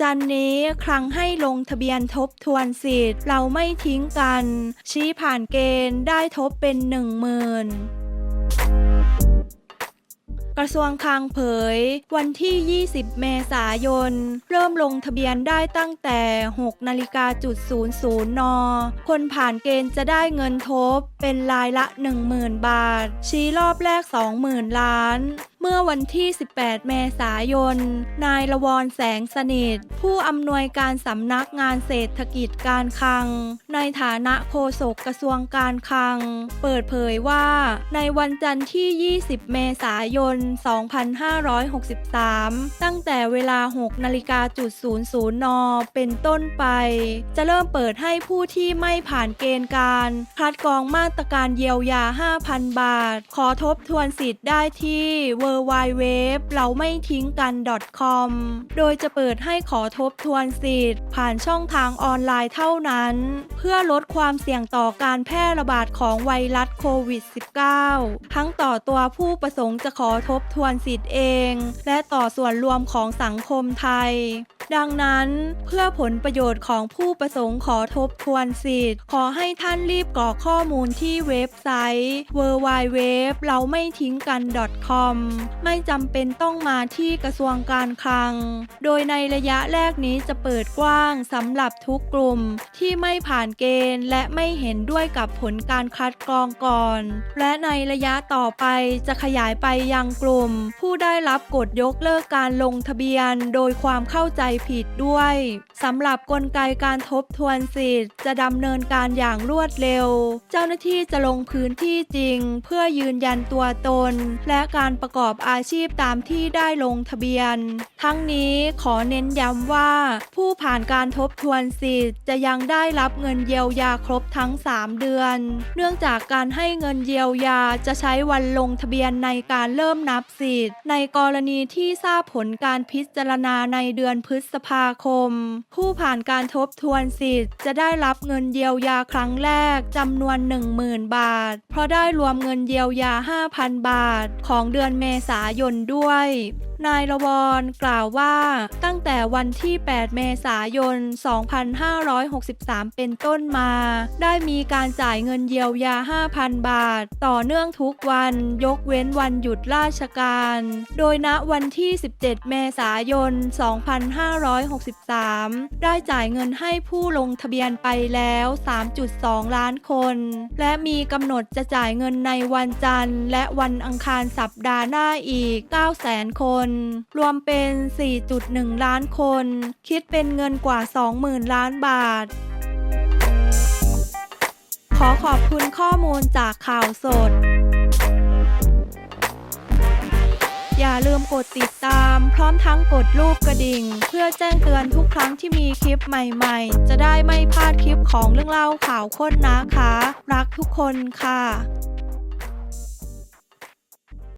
จันนี้ครั้งให้ลงทะเบียนทบทวนสิทธิ์ เราไม่ทิ้งกัน ชี้ผ่านเกณฑ์ได้ทบเป็นหนึ่งหมื่นกระทรวงคลังเผย วันที่ 20 เมษายน เริ่มลงทะเบียนได้ตั้งแต่ 6 นาฬิกาจุด00 น คนผ่านเกณฑ์จะได้เงินทบเป็นรายละ 10,000 บาท ชี้รอบแรก 20,000 ล้าน เมื่อวันที่ 18 เมษายน นายละวรแสงสนิท ผู้อำนวยการสำนักงานเศรษฐกิจการคลัง ในฐานะโฆษกกระทรวงการคลัง เปิดเผยว่า ในวันจันทร์ที่ 20 เมษายน 2563 ตั้งแต่เวลา 6 นาฬิกาจุด00 น เป็นต้นไป จะเริ่มเปิดให้ผู้ที่ไม่ผ่านเกณฑ์การคัดกรองมาตรการเยียวยา 5,000 บาท ขอทบทวนสิทธิ์ได้ที่ w w w เราไม่ทิ้งกัน .com โดยจะเปิดให้ขอทบทวนสิทธิ์ ผ่านช่องทางออนไลน์เท่านั้น เพื่อลดความเสี่ยงต่อการแพร่ระบาดของไวรัสโควิด -19 ทั้งต่อตัวผู้ประสงค์จะขอทบทวนสิทธิ์เอง และต่อส่วนรวมของสังคมไทย ดังนั้น เพื่อผลประโยชน์ของผู้ประสงค์ขอทบทวนสิทธิ์ ขอให้ท่านรีบกรอกข้อมูลที่เว็บไซต์ w w w เราไม่ทิ้งกัน .com ไม่จำเป็นต้องมาที่กระทรวงการคลัง โดยในระยะแรกนี้จะเปิดกว้างสำหรับทุกกลุ่มที่ไม่ผ่านเกณฑ์และไม่เห็นด้วยกับผลการคัดกรองก่อน และในระยะต่อไปจะขยายไปยังกลุ่ม ผู้ได้รับกฎยกเลิกการลงทะเบียนโดยความเข้าใจผิดด้วยสำหรับกลไกการทบทวนสิทธิ์ จะดำเนินการอย่างรวดเร็ว เจ้าหน้าที่จะลงพื้นที่จริง เพื่อยืนยันตัวตน และการประกอบอาชีพตามที่ได้ลงทะเบียน ทั้งนี้ขอเน้นย้ำว่า ผู้ผ่านการทบทวนสิทธิ์ จะยังได้รับเงินเยียวยาครบทั้ง 3 เดือน เนื่องจากการให้เงินเยียวยาจะใช้วันลงทะเบียนในการเริ่มนับสิทธิ์ ในกรณีที่ทราบผลการพิจารณาในเดือนพฤษภาคม ผู้ผ่านการทบทวนสิทธิ์ จะได้รับเงินเยียวยาครั้งแรกจำนวน 10,000 บาท เพราะได้รวมเงินเยียวยา 5,000 บาท ของเดือนเมษายนด้วย นายละวรกล่าวว่าตั้งแต่วันที่ 8 เมษายน 2563 เป็นต้นมา ได้มีการจ่ายเงินเยียวยา 5,000 บาท ต่อเนื่องทุกวันยกเว้นวันหยุดราชการ โดยณวันที่ 17 เมษายน 2563 ได้จ่ายเงินให้ผู้ลงทะเบียนไปแล้ว 3.2 ล้านคน และมีกำหนดจะจ่ายเงินในวันจันทร์ และวันอังคารสัปดาห์หน้าอีก 900,000 คนรวมเป็น 4.1 ล้านคน คิดเป็นเงินกว่า 20,000 ล้านบาท ขอขอบคุณข้อมูลจากข่าวสด อย่าลืมกดติดตาม พร้อมทั้งกดรูปกระดิ่ง เพื่อแจ้งเตือนทุกครั้งที่มีคลิปใหม่ๆ จะได้ไม่พลาดคลิปของเรื่องเล่าข่าวค้นนะคะ รักทุกคนค่ะ